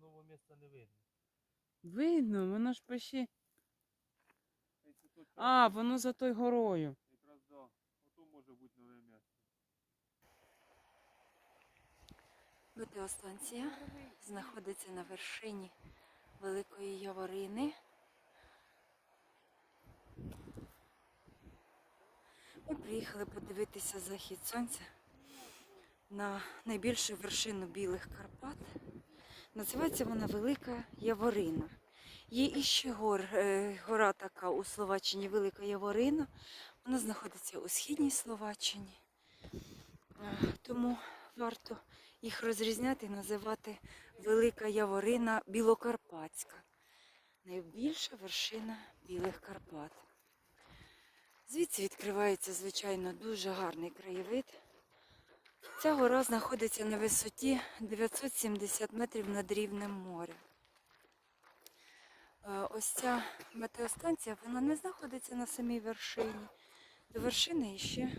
нового місця не видно. Видно, воно ж тут А, воно за той горою. Якраз да. Ото може бути нове місце. Метеостанція знаходиться на вершині Великої Яворини. Ми приїхали подивитися захід сонця на найбільшу вершину Білих Карпат. Називається вона Велика Яворина. Є іще гор, е, гора така у Словаччині Велика Яворина. Вона знаходиться у східній Словаччині. Е, Тому варто їх розрізняти і називати Велика Яворина Білокарпатська. Найбільша вершина Білих Карпат. Звідси відкривається, звичайно, дуже гарний краєвид. Ця гора знаходиться на висоті 970 метрів над рівнем моря. Е, Ось ця метеостанція, вона не знаходиться на самій вершині. До вершини ще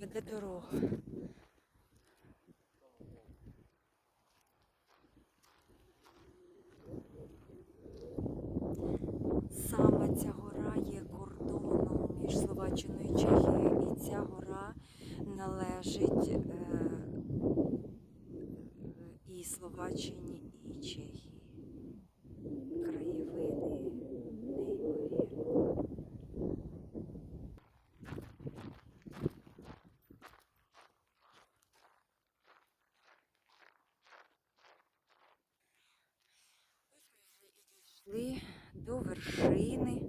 веде дорога. Саме ця гора є кордоном між Словаччиною і Чехією, і ця гора належить е, і Словаччині, і Чехії. Краєвиди неймовірні. Йшли до вершини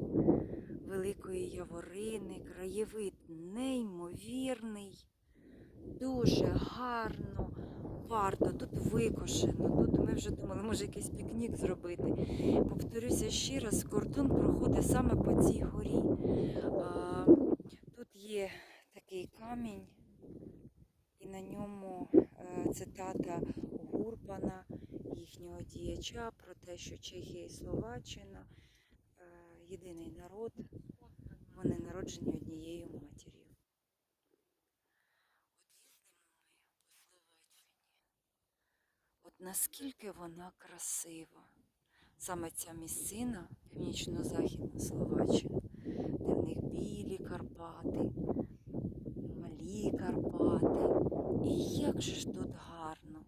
Великої Яворини, краєвид неймовірний, дуже гарно, варто, тут викошено. Тут ми вже думали, може якийсь пікнік зробити. Повторюся ще раз, кордон проходить саме по цій горі. А, тут є такий камінь, і на ньому е, цитата Гурбана, їхнього діяча, про те, що Чехія і Словаччина е, єдиний народ, вони народжені однією матір'ю. От їздимо ми по Словаччині. От наскільки вона красива. Саме ця місцина, північно-західна Словаччина, де в них білі Карпати, малі Карпати. І як же ж тут гарно.